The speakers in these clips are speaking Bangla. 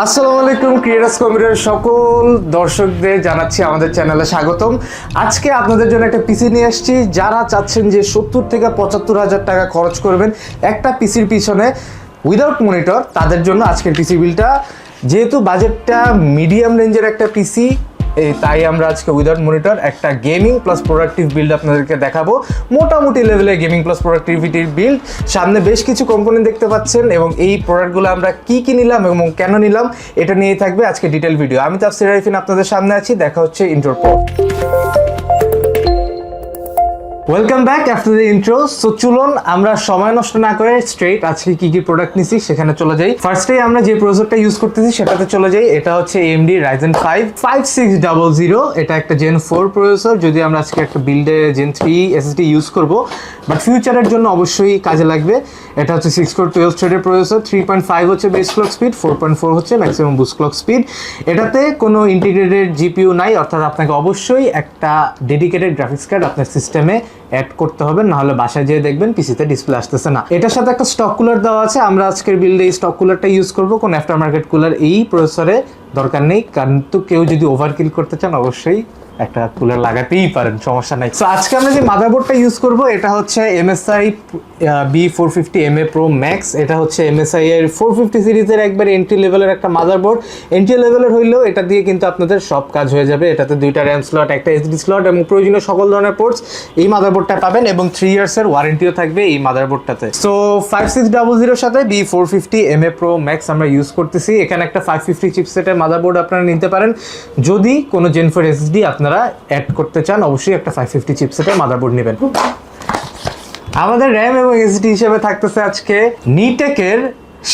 আসসালামু আলাইকুম ক্রিয়েটার্স কম্পিউটার সকল দর্শকদের জানাচ্ছি আমাদের চ্যানেলে স্বাগতম। আজকে আপনাদের জন্য একটা পিসি নিয়ে এসেছি। যারা চাচ্ছেন যে সত্তর থেকে পঁচাত্তর হাজার টাকা খরচ করবেন, একটা পিসির পিছনে উইদাউট মনিটর তাদের জন্য আজকের পিসি বিলটা যেহেতু বাজেটটা মিডিয়াম রেঞ্জের একটা পিসি তাই আমরা আজকে উইদাউট মনিটর একটা গেমিং প্লাস প্রোডাক্টিভ বিল্ড আপনাদেরকে দেখাবো। মোটামুটি লেভেলে গেমিং প্লাস প্রোডাক্টিভিটির বিল্ড সামনে বেশ কিছু কোম্পানি দেখতে পাচ্ছেন এবং এই প্রোডাক্টগুলো আমরা কি কি নিলাম এবং কেন নিলাম, এটা নিয়েই থাকবে আজকে ডিটেল ভিডিও আমি তাফসির রাইফিন আপনাদের সামনে আছি, দেখা হচ্ছে intro welcome back after the intro so চলুন, আমরা সময় নষ্ট না করে স্ট্রেট আজকে কি কি প্রোডাক্ট নিছি সেখানে চলে যাই। ফার্স্টে আমরা যে প্রসেসরটা ইউজ করতেছি সেটাতে চলে যাই। এটা হচ্ছে AMD Ryzen five five six double zero এটা একটা জেন ফোর প্রসেসর যদি আমরা আজকে একটা বিল্ডে জেন থ্রি এসএসডি ইউজ করব বাট ফিউচারের জন্য অবশ্যই কাজে লাগবে। এটা হচ্ছে সিক্স ফোর টুয়েলভ থ্রেডের প্রসেসর থ্রি পয়েন্ট ফাইভ হচ্ছে base clock speed four point four হচ্ছে ম্যাক্সিমাম বুস্ট ক্লক স্পিড এটাতে কোনো ইন্টিগ্রেটেড জিপিইউ নাই, অর্থাৎ আপনাকে অবশ্যই একটা ডেডিকেটেড গ্রাফিক্স কার্ড আপনার সিস্টেমে অ্যাড করতে হবে, নাহলে বাসায় যেয়ে দেখবেন পিসিতে ডিসপ্লে আসতেছে না। এটার সাথে একটা স্টক কুলার দেওয়া আছে, আমরা আজকের বিল্ডে এই স্টক কুলারটা ইউজ করব। কোন অ্যাফটার মার্কেট কুলার এই প্রসেসরে দরকার নেই কারণ তো কেউ যদি ওভারকিল করতে চান, অবশ্যই একটা কুলার লাগাতেই পারেন, সমস্যা নাই। তো আজকে আমরা যে মাদারবোর্ডটা ইউজ করব, এটা হচ্ছে MSI B four fifty M A pro max এটা হচ্ছে এমএসআই এর ফোর ফিফটি সিরিজের একবার এন্ট্রি লেভেলের একটা মাদারবোর্ড এন্ট্রি লেভেলের হইলেও এটা দিয়ে কিন্তু আপনাদের সব কাজ হয়ে যাবে। এটাতে দুইটা র্যাম স্লট একটা এসডি স্লট এবং প্রয়োজনীয় সকল ধরনের পোর্টস এই মাদারবোর্ডটা পাবেন এবং থ্রি ইয়ার্সের ওয়ারেন্টিও থাকবে এই মাদারবোর্ডটাতে সো ফাইভ সিক্স ডাবল জিরোর সাথে B four fifty M A pro max আমরা ইউজ করতেছি। এখানে একটা ফাইভ ফিফটি চিপসেটের মাদারবোর্ড আপনারা নিতে পারেন। যদি কোনো জেনফোর এসডি আপনারা অ্যাড করতে চান, অবশ্যই একটা ফাইভ ফিফটি চিপসেটের মাদারবোর্ড নেবেন। আমাদের র্যাম এবং এসডি হিসেবে থাকতেছে আজকে নিটেকের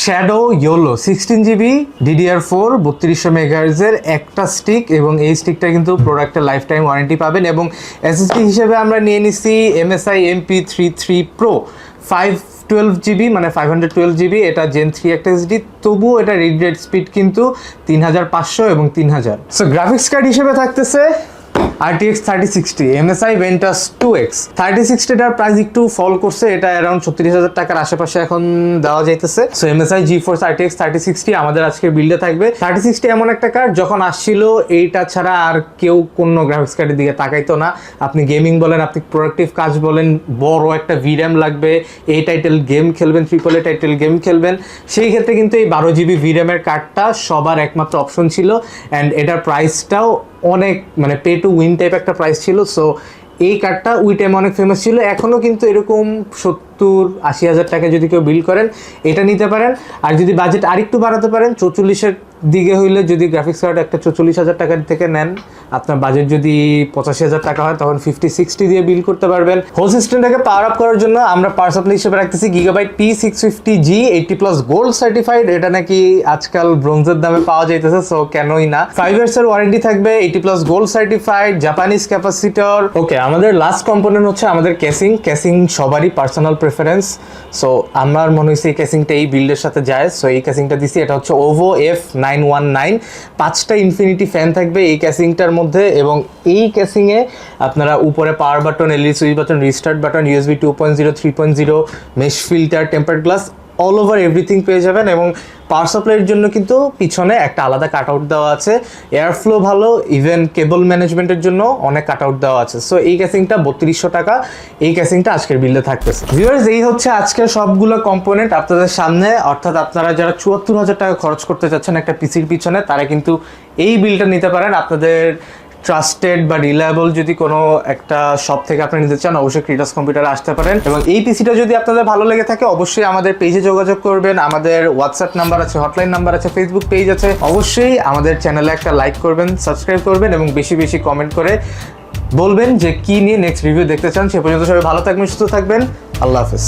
shadow yellow sixteen GB DDR four বত্রিশশো মেগাহার্জের একটা স্টিক এবং এই স্টিকটা কিন্তু প্রোডাক্টের লাইফ টাইম ওয়ারেন্টি পাবেন এবং এসএসডি হিসেবে আমরা নিয়ে নিছি MSI MP three three pro five twelve GB মানে ফাইভ হান্ড্রেড টুয়েলভ জিবি এটা জেন থ্রি একটা এসডি তবুও এটা রিড রেট স্পিড কিন্তু তিন হাজার পাঁচশো এবং তিন হাজার। সো গ্রাফিক্স কার্ড হিসেবে থাকতেছে RTX 3060 MSI Ventus 2X 3060টার প্রাইস একটু ফল করছে, এটা অ্যারাউন্ড ছত্রিশ হাজার টাকার আশেপাশে এখন দেওয়া যাইতেছে। সো MSI GeForce RTX 3060 আমাদের আজকে বিল্ডে থাকবে। 3060 এমন একটা কার্ড যখন আসছিল, এইটা ছাড়া আর কেউ কোনো গ্রাফিক্স কার্ডের দিকে তাকাইতো না। আপনি গেমিং বলেন, আপনি প্রোডাক্টিভ কাজ বলেন, বড় একটা ভির্যাম লাগবে এই টাইটেল গেম খেলবেন ট্রিপল এ টাইটেল গেম খেলবেন। সেই ক্ষেত্রে কিন্তু এই বারো জিবি ভির্যামের কার্ডটা সবার একমাত্র অপশন ছিল। অ্যান্ড এটার প্রাইসটাও অনেক মানে পে টু উইন টাইপ একটা প্রাইস ছিল সো এই কার্ডটা উই টাইম অনেক ফেমাস ছিল। এখনও কিন্তু এরকম সত্তর, আশি হাজার টাকা যদি কেউ বিল করেন, এটা নিতে পারেন। আর যদি বাজেট আরেকটু বাড়াতে পারেন, চৌচল্লিশের দিকে হইলে যদি গ্রাফিক্স কার্ড একটা চৌচল্লিশ হাজার টাকার থেকে নেন, আপনার বাজেট যদি পঁচাশি হাজার টাকা হয়, তখন ফিফটি সিক্সটি দিয়ে বিল করতে পারবেন। হোল সিস্টেমটাকে পাওয়ার আপ করার জন্য আমরা পাওয়ার সাপ্লাই হিসেবে রাখতেছি Gigabyte P six fifty G eighty plus gold certified এটা নাকি আজকাল ব্রোঞ্জের দামে পাওয়া যাইতেছে সো কেনই না। ফাইভ ইয়ার্স এর ওয়ারেন্টি থাকবে eighty plus gold certified Japanese capacitor okay আমাদের লাস্ট কম্পোনেন্ট হচ্ছে আমাদের ক্যাসিং ক্যাসিং সবারই পার্সোনাল প্রেফারেন্স সো আমার মনে হয়েছে এই ক্যাসিংটা এই বিল্ডের সাথে যায় সো এই ক্যাসিংটা দিছি। এটা হচ্ছে Ovo F nine one nine. পাঁচটা ইনফিনিটি ফ্যান থাকবে এই ক্যাসিংটার মধ্যে এবং এই ক্যাসিংয়ে আপনারা উপরে power button LED switch button restart button USB two point zero three point zero mesh filter tempered glass all over everything পেয়ে যাবেন এবং পাওয়ার সাপ্লাইয়ের জন্য কিন্তু পিছনে একটা আলাদা কাট আউট দেওয়া আছে। এয়ার ফ্লো ভালো ইভেন কেবল ম্যানেজমেন্টের জন্য অনেক কাট আউট দেওয়া আছে। সো এই ক্যাসিংটা বত্রিশশো টাকা। এই ক্যাসিংটা আজকের বিলে থাকতেছে। ভিউয়ার্স এই হচ্ছে আজকের সবগুলো কম্পোনেন্ট আপনাদের সামনে। অর্থাৎ আপনারা যারা চুয়াত্তর হাজার টাকা খরচ করতে চাচ্ছেন একটা পিসির পিছনে, তারা কিন্তু এই বিলটা নিতে পারেন। আপনাদের ট্রাস্টেড বা রিলায়েবল যদি কোনো একটা শপ থেকে আপনি নিতে চান, অবশ্যই ক্রিটাস কম্পিউটারে আসতে পারেন। এবং এই পিসিটা যদি আপনাদের ভালো লেগে থাকে, অবশ্যই আমাদের পেজে যোগাযোগ করবেন। আমাদের হোয়াটসঅ্যাপ নাম্বার আছে হটলাইন নাম্বার আছে ফেসবুক পেজ আছে। অবশ্যই আমাদের চ্যানেলে একটা লাইক করবেন সাবস্ক্রাইব করবেন এবং বেশি বেশি কমেন্ট করে বলবেন যে কি নিয়ে নেক্সট রিভিউ দেখতে চান। সে পর্যন্ত সবাই ভালো থাকবেন, সুস্থ থাকবেন। আল্লাহ হাফিজ।